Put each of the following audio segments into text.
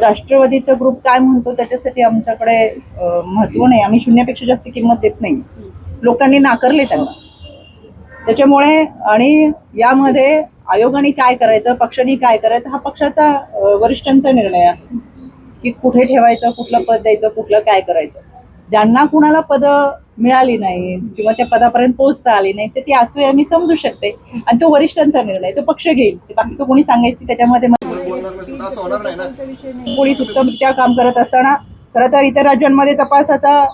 राष्ट्रवादीचा group काय म्हणतो त्याच्यासाठी आमच्याकडे महत्त्व नाही. आम्ही शून्यापेक्षा जास्त किंमत देत नाही. लोकांनी नाकारले त्यांना. त्याच्यामुळे आणि यामध्ये आयोगाने काय करायचं पक्षाने काय करायचं हा पक्षाचा वरिष्ठांचा निर्णय आहे. की कुठे ठेवायचं कुठलं पद द्यायचं कुठलं काय करायचं. ज्यांना कुणाला पद मिळाली नाही किंवा त्या पदापर्यंत पोहोचता आली नाही तर ती असू मी समजू शकते. आणि तो वरिष्ठांचा निर्णय तो पक्ष घेईल. बाकीचं कोणी सांगायची त्याच्यामध्ये पोलीस उत्तमरित्या काम करत असताना खरं तर इतर राज्यांमध्ये तपासाचा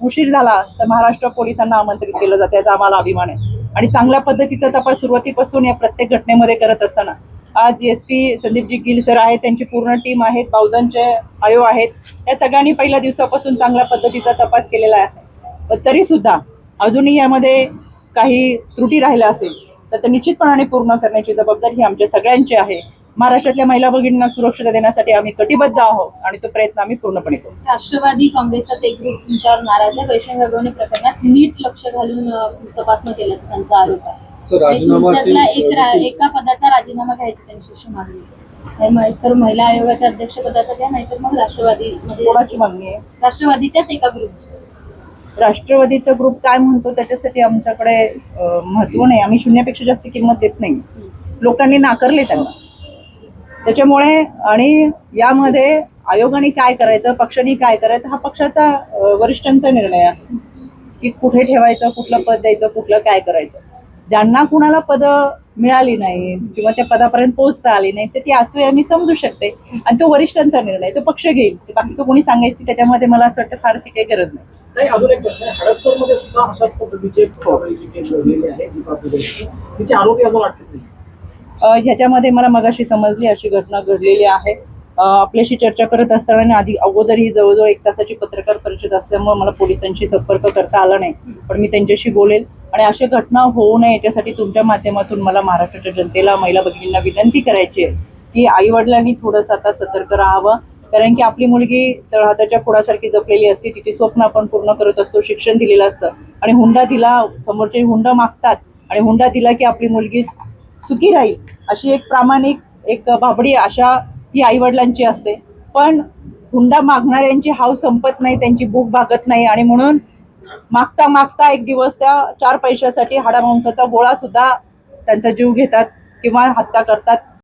उशीर झाला तर महाराष्ट्र पोलिसांना आमंत्रित केलं जातं याचा आम्हाला अभिमान आहे. आणि चांगल्या पद्धतीचा तपास सुरुवातीपासून या प्रत्येक घटनेमध्ये करत असताना. आज S P Sandeepji Gill sir आहेत त्यांची पूर्ण टीम आहेत बावधनचे आयोग आहेत. या सगळ्यांनी पहिल्या दिवसापासून चांगल्या पद्धतीचा तपास केलेला आहे. पण तरी सुद्धा अजूनही यामध्ये काही त्रुटी राहिल्या असेल तर ते निश्चितपणाने पूर्ण करण्याची जबाबदारी ही आमच्या सगळ्यांची आहे. महाराष्ट्रातल्या महिला भगिनींना सुरक्षता देण्यासाठी आम्ही कटिबद्ध आहोत आणि तो प्रयत्न आम्ही पूर्णपणे करू. राष्ट्रवादी काँग्रेसचाच एक ग्रुप तुमच्यावर नाराज आहे. वैष्णव हगवणे प्रकरणात नीट लक्ष घालून तपासणी केल्याचा त्यांचा आरोप आहे. एक पदाचा राजीनामा घ्यायची त्यांची अशी मागणी आहे. हे मग तर महिला आयोगाच्या अध्यक्षपदाचा द्या नाहीतर मग राष्ट्रवादी म्हणजे कोणाची मागणी आहे? राष्ट्रवादीच्याच एका ग्रुपची राष्ट्रवादीचा ग्रुप काय म्हणतो त्याच्यासाठी आमच्याकडे महत्त्व नाही. आम्ही शून्यापेक्षा जास्त किंमत देत नाही. लोकांनी नाकारले त्यांना. त्याच्यामुळे आणि यामध्ये आयोगाने काय करायचं पक्षाने काय करायचं हा पक्षाचा वरिष्ठांचा निर्णय आहे. की कुठे ठेवायचं कुठलं पद द्यायचं कुठलं काय करायचं. ज्यांना कुणाला पद मिळाली नाही किंवा त्या पदापर्यंत पोहोचता आली नाही तर ती असू मी समजू शकते. आणि तो वरिष्ठांचा निर्णय तो पक्ष घेईल. बाकीचं कोणी सांगायची त्याच्यामध्ये मला असं वाटतं फारशी काही गरज नाही. अजून एक प्रश्न आहे. हडपसरमध्ये सुद्धा अशाच पद्धतीचे केस आहे तिचे आरोपी अजून अटक नाही ह्याच्यामध्ये मला मगाशी समजली अशी घटना घडलेली आहे. आपल्याशी चर्चा करत असताना आधी अगोदर ही जवळजवळ एक तासाची पत्रकार परिषद असल्यामुळे मला पोलिसांशी संपर्क करता आला नाही. पण मी त्यांच्याशी बोलेल. आणि अशा घटना होऊ नये याच्यासाठी तुमच्या माध्यमातून मला महाराष्ट्राच्या जनतेला महिला भगिनींना विनंती करायची आहे की आई वडिलांनी थोडंसं आता सतर्क राहावं. कारण की आपली मुलगी तळहाताच्या खोडासारखी जपलेली असते. तिची स्वप्न आपण पूर्ण करत असतो शिक्षण दिलेलं असतं. आणि हुंडा दिला समोरचे हुंडा मागतात. आणि हुंडा दिला की आपली मुलगी सुखी राहील. अशी एक प्रामाणिक एक भाबडी आशा ही आईवडिलांची असते. पण हुंडा मागणाऱ्यांची हाव संपत नाही त्यांची भूक भागत नाही आणि म्हणून मागता मागता एक दिवस त्या चार पैशासाठी हाडामांसाचा गोळा सुद्धा त्यांचा जीव घेतात किंवा हत्या करतात.